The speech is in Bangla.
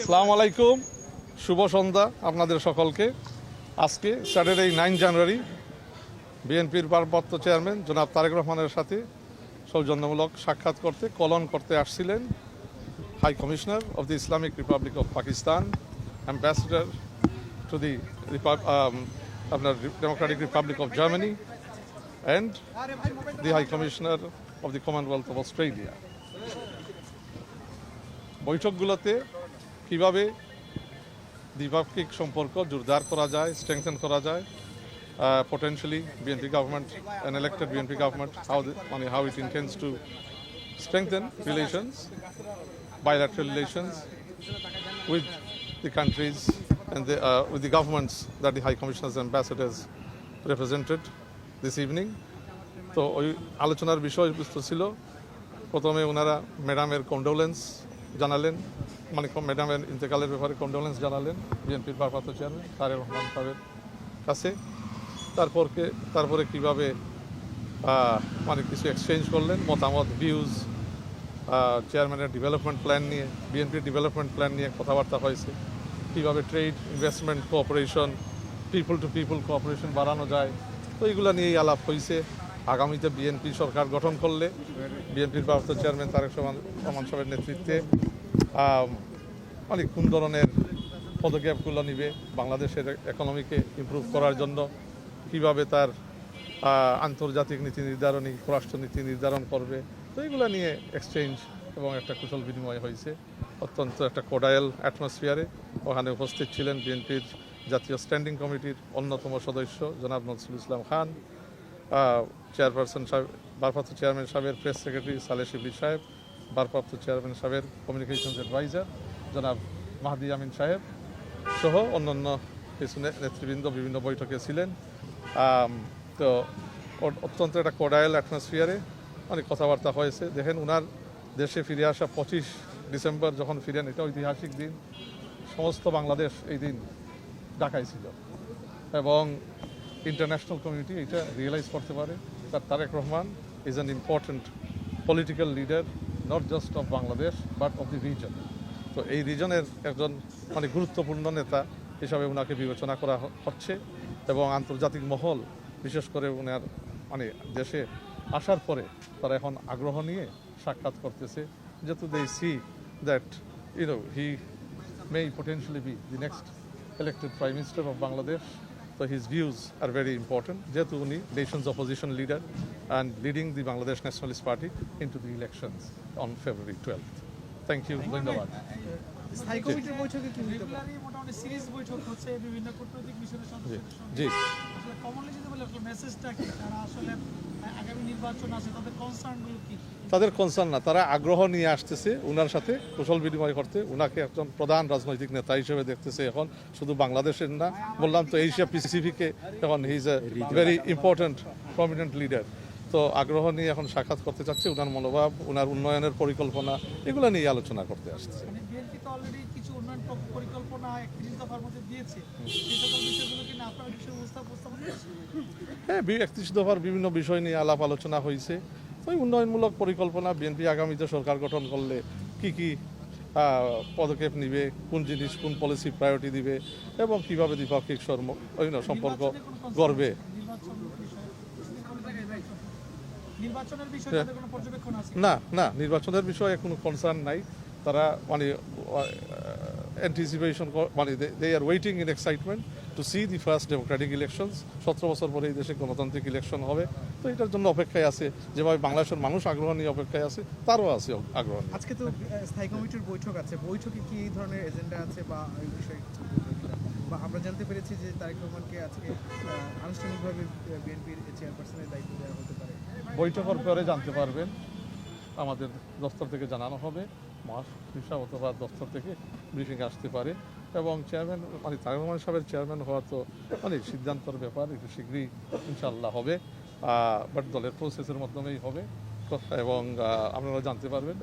আসসালামু আলাইকুম, শুভ সন্ধ্যা আপনাদের সকলকে। আজকে স্যাটারডে নাইন জানুয়ারি বিএনপির ভারপ্রাপ্ত চেয়ারম্যান জনাব তারেক রহমানের সাথে সৌজন্যমূলক সাক্ষাৎ করতে, কলন করতে আসছিলেন high commissioner of the Islamic Republic of Pakistan ambassador to the আপনার Democratic Republic of Germany and the high commissioner of the Commonwealth of Australia বৈঠকগুলোতে কীভাবে দ্বিপাক্ষিক সম্পর্ক জোরদার করা যায় স্ট্রেংথেন করা যায় potentially BNP government an elected BNP government how মানে how it intends to strengthen relations bilateral relations with the countries with the governments that the high commissioners ambassadors represented this evening তো ওই আলোচনার বিষয়বস্তু ছিল। প্রথমে ওনারা ম্যাডামের কন্ডোলেন্স জানালেন। মানে ম্যাডামের ইন্তেকালের ব্যাপারে কন্ডোলেন্স জানালেন বিএনপির ভারপ্রাপ্ত চেয়ারম্যান তারেক রহমান সাহেবের কাছে। তারপরকে, তারপরে কীভাবে মানে কিছু এক্সচেঞ্জ করলেন, মতামত ভিউজ চেয়ারম্যানের ডেভেলপমেন্ট প্ল্যান নিয়ে বিএনপির ডেভেলপমেন্ট প্ল্যান নিয়ে কথাবার্তা হয়েছে। কীভাবে trade investment cooperation people to people cooperation বাড়ানো যায়, তো এইগুলো নিয়েই আলাপ হয়েছে আগামীতে বিএনপি সরকার গঠন করলে বিএনপির ভারপ্রাপ্ত চেয়ারম্যান তারেক সমান সমান সাহেবের নেতৃত্বে মানে কোন ধরনের পদক্ষেপগুলো নিবে বাংলাদেশের ইকোনমিকে ইমপ্রুভ করার জন্য? কীভাবে তার আন্তর্জাতিক নীতি নির্ধারণী পররাষ্ট্রনীতি নির্ধারণ করবে? তো এইগুলো নিয়ে এক্সচেঞ্জ এবং একটা কুশল বিনিময় হয়েছে। অত্যন্ত একটা কোডায়াল অ্যাটমসফিয়ারে ওখানে উপস্থিত ছিলেন বিএনপির জাতীয় স্ট্যান্ডিং কমিটির অন্যতম সদস্য, জনাব নজরুল ইসলাম খান। চেয়ারপারসন সাহেব, ভারপ্রাপ্ত চেয়ারম্যান সাহেবের প্রেস সেক্রেটারি সালে শিবলি সাহেব। ভারপ্রাপ্ত চেয়ারম্যান সাহেবের কমিউনিকেশনস অ্যাডভাইজার জনাব মাহাদি আমিন সাহেব সহ অন্যান্য কিছু নেতৃবৃন্দ বিভিন্ন বৈঠকে ছিলেন। তো অত্যন্ত একটা কোডায়াল অ্যাটমসফিয়ারে অনেক কথাবার্তা হয়েছে। দেখেন ওনার দেশে ফিরে আসা পঁচিশ ডিসেম্বর যখন ফিরেন, এটা ঐতিহাসিক দিন। সমস্ত বাংলাদেশ এই দিন ঢাকায় ছিল। এবং ইন্টারন্যাশনাল কমিউনিটি এটা রিয়েলাইজ করতে পারে। তার Tarique Rahman is an important political leader not just of Bangladesh but of the region তো এই রিজনের একজন মানে গুরুত্বপূর্ণ নেতা হিসাবে ওনাকে বিবেচনা করা হচ্ছে এবং আন্তর্জাতিক মহল, বিশেষ করে ওনার মানে দেশে আসার পরে তারা এখন আগ্রহ নিয়ে সাক্ষাৎ করতেছে যেহেতু they see that you know he may potentially be the next elected Prime Minister of Bangladesh. So his views are very important. যেহেতু উনি nation's opposition leader and leading the Bangladesh Nationalist Party into the elections on February 12th. Thank you. ধন্যবাদ স্থায়ী কমিটির বৈঠকে কি রেগুলারই মোটামুটি সিরিজ বৈঠক হচ্ছে বিভিন্ন কূটনৈতিক মিশনের সদস্যদের সঙ্গে জি কমনলি যদি বলে মেসেজটা কি তারা আসলে তাদের কনসার্ন না তারা আগ্রহ নিয়ে আসতেছে উনার সাথে কুশল বিনিময় করতে। উনাকে একজন প্রধান রাজনৈতিক নেতা হিসেবে দেখতেছে এখন শুধু বাংলাদেশের না বললাম তো এশিয়া প্যাসিফিকে এখন he is a very important prominent leader তো আগ্রহ নিয়ে এখন সাক্ষাৎ করতে চাচ্ছে ওনার মনোভাব ওনার উন্নয়নের পরিকল্পনা এগুলো নিয়ে আলোচনা করতে আসছে। মানে? হ্যাঁ একত্রিশ দফার বিভিন্ন বিষয় নিয়ে আলাপ আলোচনা হয়েছে তো উন্নয়নমূলক পরিকল্পনা বিএনপি আগামীতে সরকার গঠন করলে কি কি পদক্ষেপ নিবে কোন জিনিস কোন পলিসি প্রায়োরিটি দিবে এবং কীভাবে দ্বিপাক্ষিক ওই সম্পর্ক গড়বে আছে? নির্বাচন বিষয়ে নির্বাচনের বিষয়ে হ্যাঁ। তাদের কোনো পর্যবেক্ষণ আছে না না নির্বাচনের বিষয়ে কোনো কনসার্ন নাই। তারা মানে অ্যান্টিসিপেশন মানে they are waiting in excitement to see the first democratic elections সতেরো বছর পরে এই দেশে গণতান্ত্রিক ইলেকশন হবে। তো এটার জন্য অপেক্ষায় আছে। যেভাবে বাংলাদেশের মানুষ আগ্রহ নিয়ে অপেক্ষায় আছে তারও আছে আগ্রহ আজকে তো স্থায়ী কমিটির বৈঠক আছে। বৈঠকে কি এই ধরনের এজেন্ডা আছে বা এই বিষয়ে? বা আমরা জানতে পেরেছি যে তারেক রহমানকে আজকে আনুষ্ঠানিকভাবে বিএনপির চেয়ারপারসনের দায়িত্ব দেওয়া হতে পারে। বৈঠকের পরে জানতে পারবেন। আমাদের দফতর থেকে জানানো হবে। মহাশিসা অথবা দফতর থেকে ব্রিফিং আসতে পারে। এবং চেয়ারম্যান মানে তারেক রহমান সাহেবের চেয়ারম্যান হওয়া তো মানে সিদ্ধান্তর ব্যাপার, একটু শীঘ্রই ইনশাল্লাহ হবে। বাট দলের প্রসেসের মাধ্যমেই হবে। এবং আপনারা জানতে পারবেন।